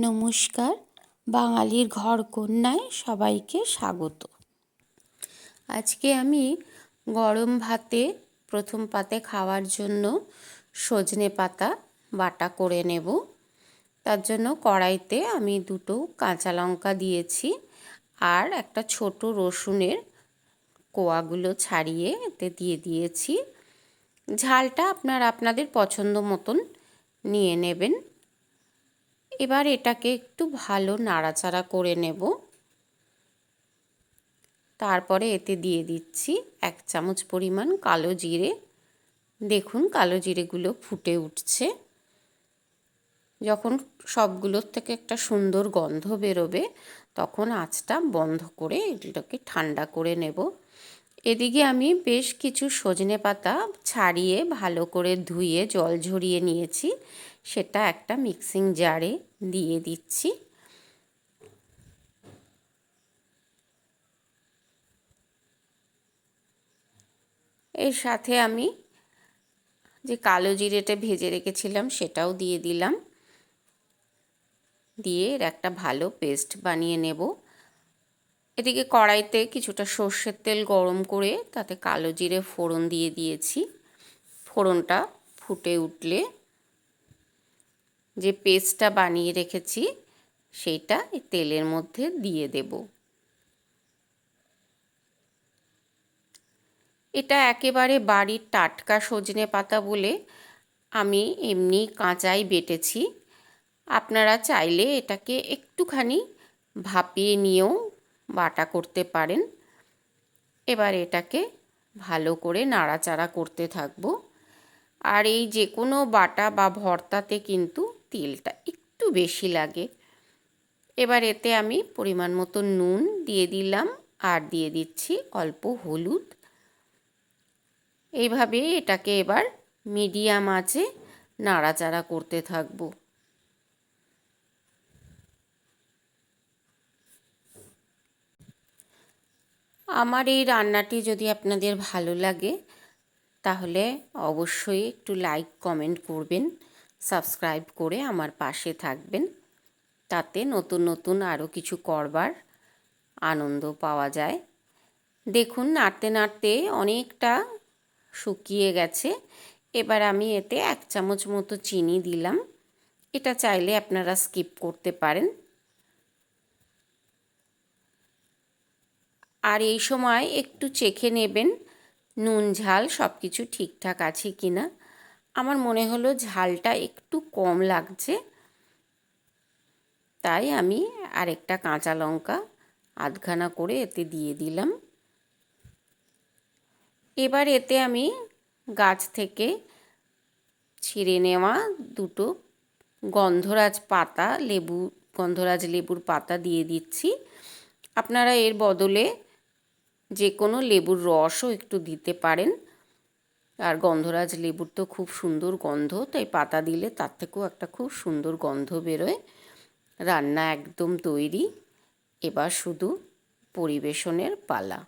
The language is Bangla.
নমস্কার। বাঙালির ঘর কন্যায় সবাইকে স্বাগত। আজকে আমি গরম ভাতে প্রথম পাতে খাওয়ার জন্য সজনে পাতা বাটা করে নেব। তার জন্য কড়াইতে আমি দুটো কাঁচা লঙ্কা দিয়েছি আর একটা ছোট রসুনের কোয়াগুলো ছাড়িয়ে এতে দিয়ে দিয়েছি। ঝালটা আপনার আপনাদের পছন্দ মতন নিয়ে নেবেন। এবার এটাকে একটু ভালো নাড়াচাড়া করে নেব। তারপরে এতে দিয়ে দিচ্ছি এক চামচ পরিমাণ কালো জিরে। দেখুন কালো জিরেগুলো ফুটে উঠছে। যখন সবগুলোর থেকে একটা সুন্দর গন্ধ বেরোবে, তখন আঁচটা বন্ধ করে এগুলোকে ঠান্ডা করে নেব। এদিকে আমি বেশ কিছু সজনে পাতা ছাড়িয়ে ভালো করে ধুয়ে জল ঝরিয়ে নিয়েছি। সেটা একটা মিক্সিং জারে দিয়ে দিচ্ছি। এর সাথে আমি যে কালো জিরেটা ভেজে রেখেছিলাম সেটাও দিয়ে দিলাম। দিয়ে এর একটা ভালো পেস্ট বানিয়ে নেব। এদিকে কড়াইতে কিছুটা সর্ষের তেল গরম করে তাতে কালো জিরে ফোড়ন দিয়ে দিয়েছি। ফোড়নটা ফুটে উঠলে যে পেস্টটা বানিয়ে রেখেছি, সেইটা তেলের মধ্যে দিয়ে দেব। এটা একেবারে বাড়ির টাটকা সজনে পাতা বলে আমি এমনি কাঁচাই বেটেছি। আপনারা চাইলে এটাকে একটুখানি ভাপিয়ে নিয়েও বাটা করতে পারেন। এবার এটাকে ভালো করে নাড়াচাড়া করতে থাকব। আর এই যে কোনো বাটা বা ভর্তাতে কিন্তু তেলটা একটু বেশি লাগে। এবার এতে আমি পরিমাণ মতো নুন দিয়ে দিলাম আর দিয়ে দিচ্ছি অল্প হলুদ। এইভাবে এটাকে এবার মিডিয়াম আঁচে নাড়াচাড়া করতে থাকব। আমার এই রান্নাটি যদি আপনাদের ভালো লাগে, তাহলে অবশ্যই একটু লাইক, কমেন্ট করবেন। সাবস্ক্রাইব করে আমার পাশে থাকবেন। তাতে নতুন নতুন আরও কিছু করবার আনন্দ পাওয়া যায়। দেখুন, নাড়তে নাড়তে অনেকটা শুকিয়ে গেছে। এবার আমি এতে এক চামচ মতো চিনি দিলাম। এটা চাইলে আপনারা স্কিপ করতে পারেন। আর এই সময় একটু চেখে নেবেন, নুন, ঝাল সব কিছু ঠিকঠাক আছে কি না আমার মনে হলো ঝালটা একটু কম লাগছে। তাই আমি আরেকটা কাঁচা লঙ্কা আধখানা করে এতে দিয়ে দিলাম। এবার এতে আমি গাছ থেকে ছিঁড়ে নেওয়া দুটো গন্ধরাজ পাতা, লেবু, গন্ধরাজ লেবুর পাতা দিয়ে দিচ্ছি। আপনারা এর বদলে যে কোনো লেবুর রসও একটু দিতে পারেন। আর গন্ধরাজ লেবুর তো খুব সুন্দর গন্ধ, তাই পাতা দিলে তার থেকেও একটা খুব সুন্দর গন্ধ বেরোয়। রান্না একদম তৈরি। এবার শুধু পরিবেশনের পালা।